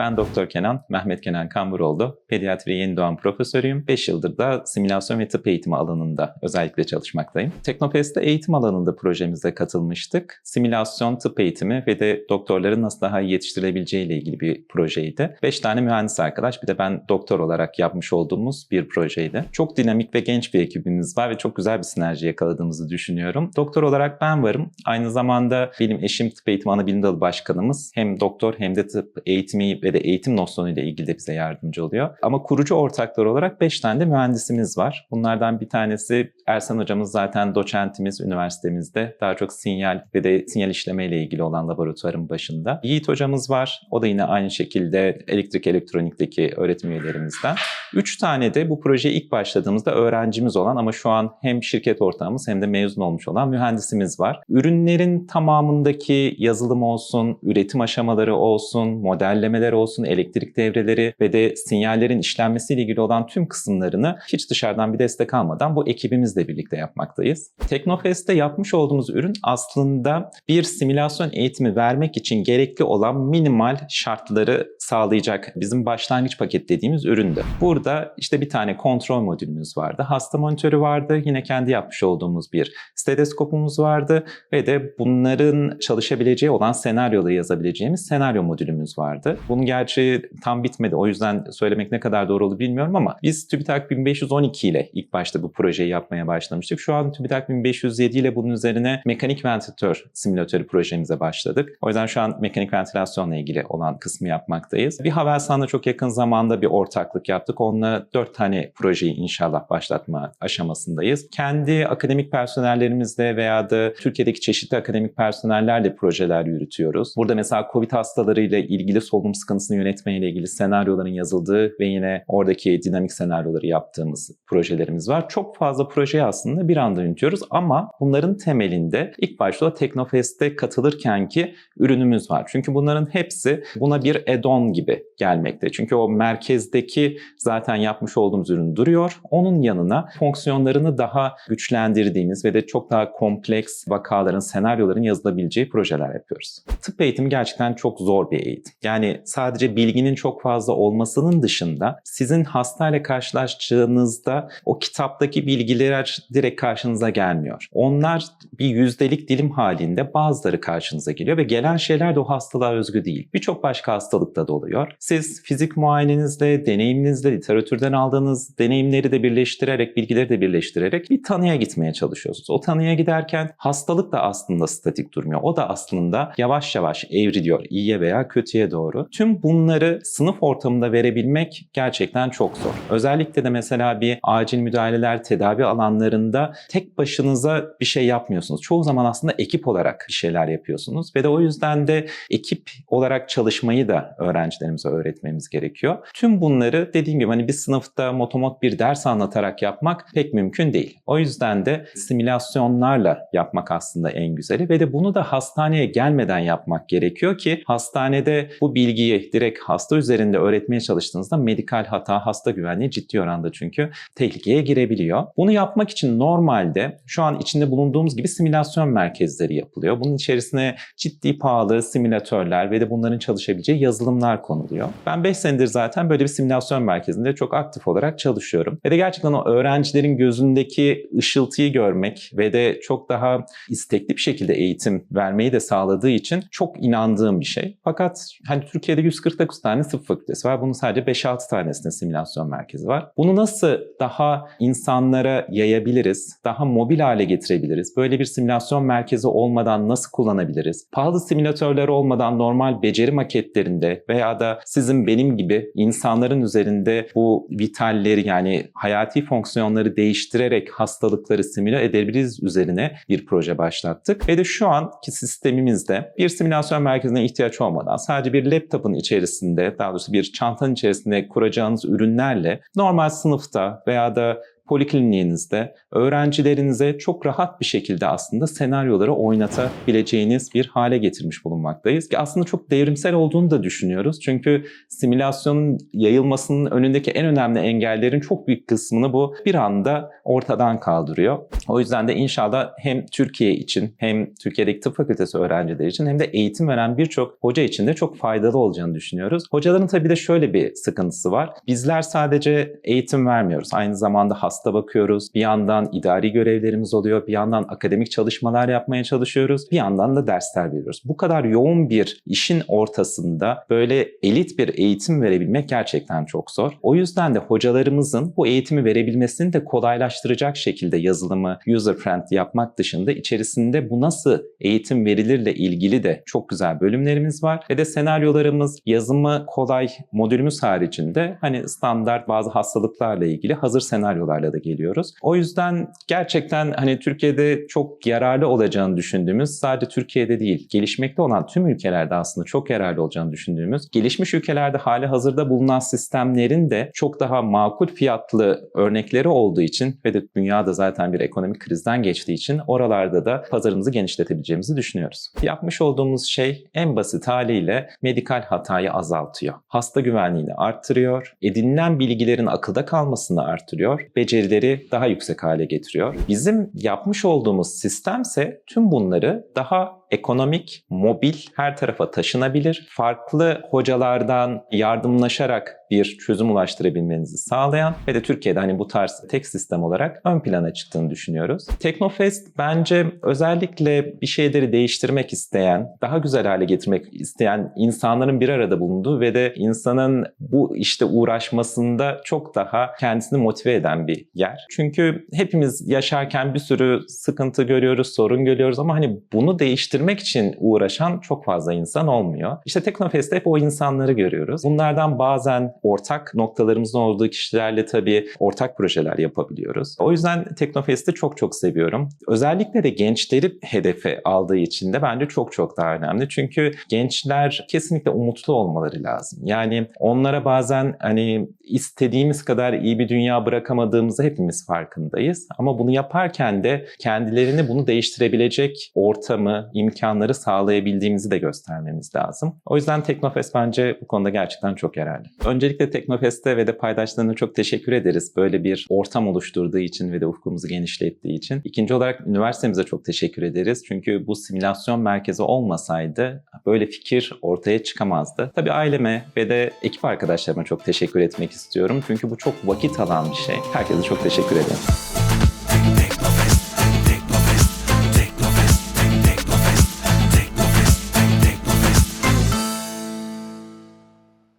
Ben Doktor Kenan, Mehmet Kenan Kamburoğlu. Pediatri yeni doğan profesörüyüm. 5 yıldır da simülasyon ve tıp eğitimi alanında özellikle çalışmaktayım. Teknofest'te eğitim alanında projemize katılmıştık. Simülasyon, tıp eğitimi ve de doktorların nasıl daha iyi yetiştirilebileceği ile ilgili bir projeydi. 5 tane mühendis arkadaş bir de ben doktor olarak yapmış olduğumuz bir projeydi. Çok dinamik ve genç bir ekibimiz var ve çok güzel bir sinerji yakaladığımızı düşünüyorum. Doktor olarak ben varım. Aynı zamanda benim eşim tıp eğitimi ana bilim dalı başkanımız hem doktor hem de tıp eğitimi ve de eğitim nosyonuyla ilgili de bize yardımcı oluyor. Ama kurucu ortaklar olarak 5 tane de mühendisimiz var. Bunlardan bir tanesi Ersan hocamız zaten doçentimiz üniversitemizde. Daha çok sinyal ve de sinyal işleme ile ilgili olan laboratuvarın başında. Yiğit hocamız var. O da yine aynı şekilde elektrik elektronikteki öğretim üyelerimizden. 3 tane de bu projeye ilk başladığımızda öğrencimiz olan ama şu an hem şirket ortağımız hem de mezun olmuş olan mühendisimiz var. Ürünlerin tamamındaki yazılım olsun, üretim aşamaları olsun, modellemeler olsun, elektrik devreleri ve de sinyallerin işlenmesiyle ilgili olan tüm kısımlarını hiç dışarıdan bir destek almadan bu ekibimizle birlikte yapmaktayız. Teknofest'te yapmış olduğumuz ürün aslında bir simülasyon eğitimi vermek için gerekli olan minimal şartları sağlayacak bizim başlangıç paket dediğimiz üründü. Burada işte bir tane kontrol modülümüz vardı. Hasta monitörü vardı. Yine kendi yapmış olduğumuz bir stetoskopumuz vardı ve de bunların çalışabileceği olan senaryoları yazabileceğimiz senaryo modülümüz vardı. Bunun gerçi tam bitmedi. O yüzden söylemek ne kadar doğru olur bilmiyorum ama biz TÜBİTAK 1512 ile ilk başta bu projeyi yapmaya başlamıştık. Şu an TÜBİTAK 1507 ile bunun üzerine mekanik ventilatör simülatörü projemize başladık. O yüzden şu an mekanik ventilasyonla ilgili olan kısmı yapmaktayız. Bir Havelsan'la çok yakın zamanda bir ortaklık yaptık. Onunla dört tane projeyi inşallah başlatma aşamasındayız. Kendi akademik personellerimizle veya da Türkiye'deki çeşitli akademik personellerle projeler yürütüyoruz. Burada mesela COVID hastalarıyla ilgili solunum sıkıntısını yönetmeyle ilgili senaryoların yazıldığı ve yine oradaki dinamik senaryoları yaptığımız projelerimiz var. Çok fazla projeyi aslında bir anda yürütüyoruz ama bunların temelinde ilk başta o Teknofest'te katılırken ki ürünümüz var. Çünkü bunların hepsi buna bir add-on gibi gelmekte. Çünkü o merkezdeki zaten yapmış olduğumuz ürün duruyor. Onun yanına fonksiyonlarını daha güçlendirdiğimiz ve de çok daha kompleks vakaların, senaryoların yazılabileceği projeler yapıyoruz. Tıp eğitimi gerçekten çok zor bir eğitim. Yani sadece bilginin çok fazla olmasının dışında sizin hastayla karşılaştığınızda o kitaptaki bilgiler direkt karşınıza gelmiyor. Onlar bir yüzdelik dilim halinde bazıları karşınıza geliyor ve gelen şeyler de o hastalığa özgü değil. Birçok başka hastalıkta da oluyor. Siz fizik muayenenizle, deneyiminizle, literatürden aldığınız deneyimleri de birleştirerek, bilgileri de birleştirerek bir tanıya gitmeye çalışıyorsunuz. O tanıya giderken hastalık da aslında statik durmuyor. O da aslında yavaş yavaş evriliyor iyiye veya kötüye doğru. Tüm bunları sınıf ortamında verebilmek gerçekten çok zor. Özellikle de mesela bir acil müdahaleler, tedavi alanlarında tek başınıza bir şey yapmıyorsunuz. Çoğu zaman aslında ekip olarak bir şeyler yapıyorsunuz ve de o yüzden de ekip olarak çalışmayı da öğrencilerimize öğretmemiz gerekiyor. Tüm bunları dediğim gibi hani bir sınıfta motomot bir ders anlatarak yapmak pek mümkün değil. O yüzden de simülasyonlarla yapmak aslında en güzeli ve de bunu da hastaneye gelmeden yapmak gerekiyor ki hastanede bu bilgiyi direkt hasta üzerinde öğretmeye çalıştığınızda medikal hata, hasta güvenliği ciddi oranda çünkü tehlikeye girebiliyor. Bunu yapmak için normalde şu an içinde bulunduğumuz gibi simülasyon merkezleri yapılıyor. Bunun içerisine ciddi pahalı simülatörler ve de bunların çalışabileceği yazılımlar konuluyor. Ben 5 senedir zaten böyle bir simülasyon merkezinde çok aktif olarak çalışıyorum. Ve de gerçekten o öğrencilerin gözündeki ışıltıyı görmek ve de çok daha istekli bir şekilde eğitim vermeyi de sağladığı için çok inandığım bir şey. Fakat hani Türkiye'de 149 tane tıp fakültesi var. Bunun sadece 5-6 tanesinde simülasyon merkezi var. Bunu nasıl daha insanlara yayabiliriz, daha mobil hale getirebiliriz? Böyle bir simülasyon merkezi olmadan nasıl kullanabiliriz? Pahalı simülatörler olmadan normal beceri maketlerinde veya da sizin benim gibi insanların üzerinde bu vitalleri yani hayati fonksiyonları değiştirerek hastalıkları simüle edebiliriz üzerine bir proje başlattık. Ve de şu anki sistemimizde bir simülasyon merkezine ihtiyaç olmadan sadece bir laptopun içerisinde daha doğrusu bir çantanın içerisinde kuracağınız ürünlerle normal sınıfta veya da polikliniğinizde öğrencilerinize çok rahat bir şekilde aslında senaryoları oynatabileceğiniz bir hale getirmiş bulunmaktayız. Ki aslında çok devrimsel olduğunu da düşünüyoruz. Çünkü simülasyonun yayılmasının önündeki en önemli engellerin çok büyük kısmını bu bir anda ortadan kaldırıyor. O yüzden de inşallah hem Türkiye için hem Türkiye'deki tıp fakültesi öğrencileri için hem de eğitim veren birçok hoca için de çok faydalı olacağını düşünüyoruz. Hocaların tabii de şöyle bir sıkıntısı var. Bizler sadece eğitim vermiyoruz. Aynı zamanda hasta bakıyoruz. Bir yandan idari görevlerimiz oluyor. Bir yandan akademik çalışmalar yapmaya çalışıyoruz. Bir yandan da dersler veriyoruz. Bu kadar yoğun bir işin ortasında böyle elit bir eğitim verebilmek gerçekten çok zor. O yüzden de hocalarımızın bu eğitimi verebilmesini de kolaylaştıracak şekilde yazılımı user friendly yapmak dışında içerisinde bu nasıl eğitim verilirle ilgili de çok güzel bölümlerimiz var. Ve de senaryolarımız yazımı kolay modülümüz haricinde hani standart bazı hastalıklarla ilgili hazır senaryolarla da geliyoruz. O yüzden gerçekten hani Türkiye'de çok yararlı olacağını düşündüğümüz sadece Türkiye'de değil gelişmekte olan tüm ülkelerde aslında çok yararlı olacağını düşündüğümüz gelişmiş ülkelerde hali hazırda bulunan sistemlerin de çok daha makul fiyatlı örnekleri olduğu için ve de dünyada zaten bir ekonomik krizden geçtiği için oralarda da pazarımızı genişletebileceğimizi düşünüyoruz. Yapmış olduğumuz şey en basit haliyle medikal hatayı azaltıyor. Hasta güvenliğini arttırıyor, edinilen bilgilerin akılda kalmasını arttırıyor, becerileri daha yüksek hale getiriyor. Bizim yapmış olduğumuz sistemse tüm bunları daha ekonomik, mobil, her tarafa taşınabilir, farklı hocalardan yardımlaşarak bir çözüm ulaştırabilmenizi sağlayan ve de Türkiye'de hani bu tarz tek sistem olarak ön plana çıktığını düşünüyoruz. Teknofest bence özellikle bir şeyleri değiştirmek isteyen, daha güzel hale getirmek isteyen insanların bir arada bulunduğu ve de insanın bu işte uğraşmasında çok daha kendisini motive eden bir yer. Çünkü hepimiz yaşarken bir sürü sıkıntı görüyoruz, sorun görüyoruz ama hani bunu değiştirmek için uğraşan çok fazla insan olmuyor. İşte Teknofest'te hep o insanları görüyoruz. Bunlardan bazen ortak noktalarımızın olduğu kişilerle tabii ortak projeler yapabiliyoruz. O yüzden Teknofest'i çok çok seviyorum. Özellikle de gençleri hedefe aldığı için de bence çok çok daha önemli. Çünkü gençler kesinlikle umutlu olmaları lazım. Yani onlara bazen hani istediğimiz kadar iyi bir dünya bırakamadığımızı hepimiz farkındayız. Ama bunu yaparken de kendilerini bunu değiştirebilecek ortamı, imkanları sağlayabildiğimizi de göstermemiz lazım. O yüzden Teknofest bence bu konuda gerçekten çok yararlı. Öncelikle Teknofest'e ve de paydaşlarına çok teşekkür ederiz. Böyle bir ortam oluşturduğu için ve de ufkumuzu genişlettiği için. İkinci olarak üniversitemize çok teşekkür ederiz. Çünkü bu simülasyon merkezi olmasaydı böyle fikir ortaya çıkamazdı. Tabii aileme ve de ekip arkadaşlarıma çok teşekkür etmek istiyorum. Çünkü bu çok vakit alan bir şey. Herkese çok teşekkür ederim.